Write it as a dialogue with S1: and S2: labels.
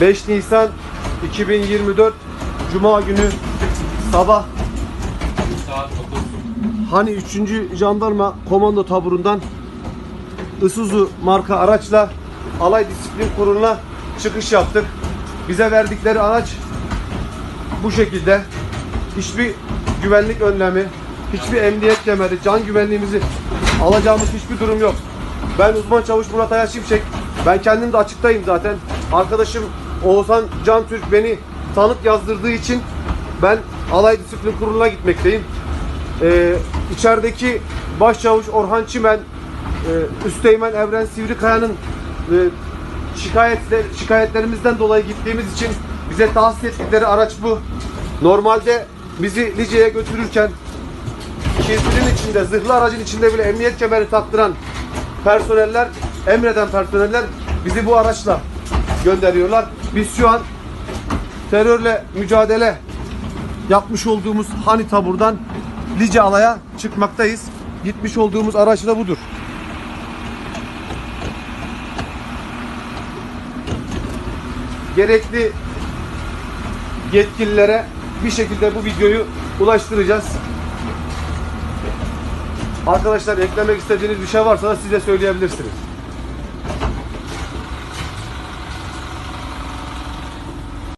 S1: 5 Nisan 2024 Cuma günü sabah
S2: Saat 9.
S1: Hani 3. Jandarma Komando Taburu'ndan Isuzu marka araçla Alay Disiplin Kurulu'na çıkış yaptık. Bize verdikleri araç bu şekilde. Hiçbir güvenlik önlemi, hiçbir emniyet kemeri, can güvenliğimizi alacağımız hiçbir durum yok. Ben uzman çavuş Murat Ayar Şimşek. Ben kendim de açıktayım zaten. Arkadaşım Oğuzhan Can Türk beni tanık yazdırdığı için ben Alay Disiplin Kurulu'na gitmekteyim. Ee, içerideki başçavuş Orhan Çimen, e, Üsteğmen Evren Sivrikaya'nın e, şikayetler, şikayetlerimizden dolayı gittiğimiz için bize tahsis ettikleri araç bu. Normalde bizi Lice'ye götürürken kirpinin içinde, zırhlı aracın içinde bile emniyet kemeri taktıran personeller, emreden personeller bizi bu araçla gönderiyorlar. Biz şu an terörle mücadele yapmış olduğumuz Hani Tabur'dan Lice Alaya çıkmaktayız. Gitmiş olduğumuz araç da budur. Gerekli yetkililere bir şekilde bu videoyu ulaştıracağız. Arkadaşlar eklemek istediğiniz bir şey varsa da size söyleyebilirsiniz.